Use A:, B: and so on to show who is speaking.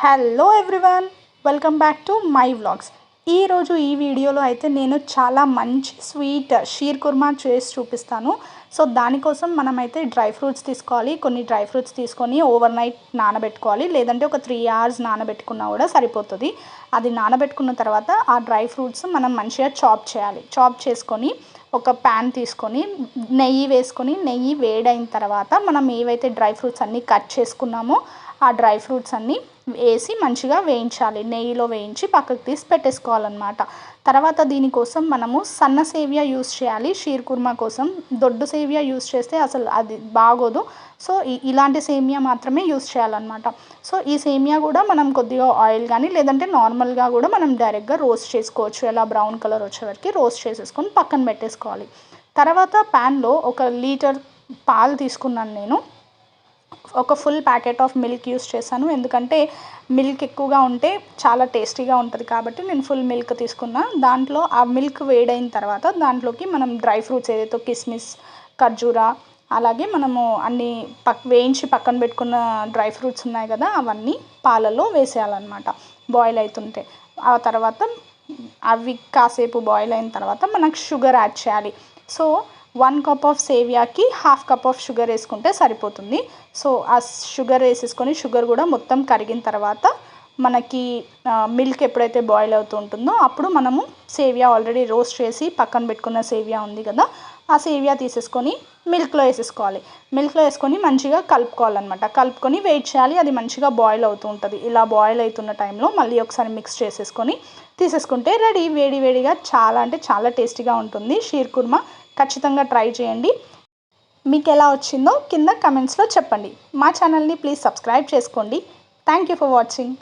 A: Hello everyone welcome back to my vlogs ఈరోజు ఈ వీడియోలో అయితే నేను చాలా మంచి స్వీట్ షీర్ కుర్మా చేసి చూపిస్తాను. సో దానికోసం మనమైతే డ్రై ఫ్రూట్స్ తీసుకోవాలి. కొన్ని డ్రై ఫ్రూట్స్ తీసుకొని ఓవర్ నైట్ నానబెట్టుకోవాలి. లేదంటే ఒక త్రీ అవర్స్ నానబెట్టుకున్నా కూడా సరిపోతుంది. అది నానబెట్టుకున్న తర్వాత ఆ డ్రై ఫ్రూట్స్ మనం మంచిగా చాప్ చేయాలి. చాప్ చేసుకొని ఒక ప్యాన్ తీసుకొని నెయ్యి వేసుకొని నెయ్యి వేడైన తర్వాత మనం ఏవైతే డ్రై ఫ్రూట్స్ అన్నీ కట్ చేసుకున్నామో ఆ డ్రై ఫ్రూట్స్ అన్నీ వేసి మంచిగా వేయించాలి. నెయ్యిలో వేయించి పక్కకు తీసి పెట్టేసుకోవాలన్నమాట. తర్వాత దీనికోసం మనము సన్న సేవియా యూస్ చేయాలి. షీర్ కుర్మా కోసం దొడ్డు సేవియా యూస్ చేస్తే అసలు అది బాగోదు. సో ఇలాంటి సేమియా మాత్రమే యూస్ చేయాలన్నమాట. సో ఈ సేమియా కూడా మనం కొద్దిగా ఆయిల్ కానీ లేదంటే నార్మల్గా కూడా మనం డైరెక్ట్గా రోస్ట్ చేసుకోవచ్చు. ఎలా బ్రౌన్ కలర్ వచ్చేవరకు రోస్ట్ చేసేసుకొని పక్కన పెట్టేసుకోవాలి. తర్వాత ప్యాన్లో ఒక లీటర్ పాలు తీసుకున్నాను నేను. ఒక full packet of milk use చేశాను. ఎందుకంటే మిల్క్ ఎక్కువగా ఉంటే చాలా టేస్టీగా ఉంటుంది కాబట్టి నేను ఫుల్ మిల్క్ తీసుకున్నా. దాంట్లో ఆ మిల్క్ వేడైన తర్వాత దాంట్లోకి మనం డ్రై ఫ్రూట్స్ ఏదైతే కిస్మిస్ ఖర్జూరా అలాగే మనము అన్ని పక్ వేయించి పక్కన పెట్టుకున్న డ్రై ఫ్రూట్స్ ఉన్నాయి కదా అవన్నీ పాలలో వేసేయాలన్నమాట. బాయిల్ అవుతుంటే ఆ తర్వాత అవి కాసేపు బాయిల్ అయిన తర్వాత మనకు షుగర్ యాడ్ చేయాలి. సో వన్ కప్ ఆఫ్ సేవియాకి హాఫ్ కప్ ఆఫ్ షుగర్ వేసుకుంటే సరిపోతుంది. సో ఆ షుగర్ వేసేసుకొని షుగర్ కూడా మొత్తం కరిగిన తర్వాత మనకి మిల్క్ ఎప్పుడైతే బాయిల్ అవుతూ ఉంటుందో అప్పుడు మనము సేవియా ఆల్రెడీ రోస్ట్ చేసి పక్కన పెట్టుకున్న సేవియా ఉంది కదా ఆ సేవియా తీసేసుకొని మిల్క్లో వేసేసుకోవాలి. మిల్క్లో వేసుకొని మంచిగా కలుపుకోవాలన్నమాట. కలుపుకొని వెయిట్ చేయాలి అది మంచిగా బాయిల్ అవుతూ ఉంటుంది. ఇలా బాయిల్ అవుతున్న టైంలో మళ్ళీ ఒకసారి మిక్స్ చేసేసుకొని తీసేసుకుంటే రెడీ వేడి వేడిగా చాలా అంటే చాలా టేస్టీగా ఉంటుంది. షీర్ కుర్మా ఖచ్చితంగా ట్రై చేయండి. మీకు ఎలా వచ్చిందో కింద కమెంట్స్లో చెప్పండి. మా ఛానల్ని ప్లీజ్ సబ్స్క్రైబ్ చేసుకోండి. Thank you for watching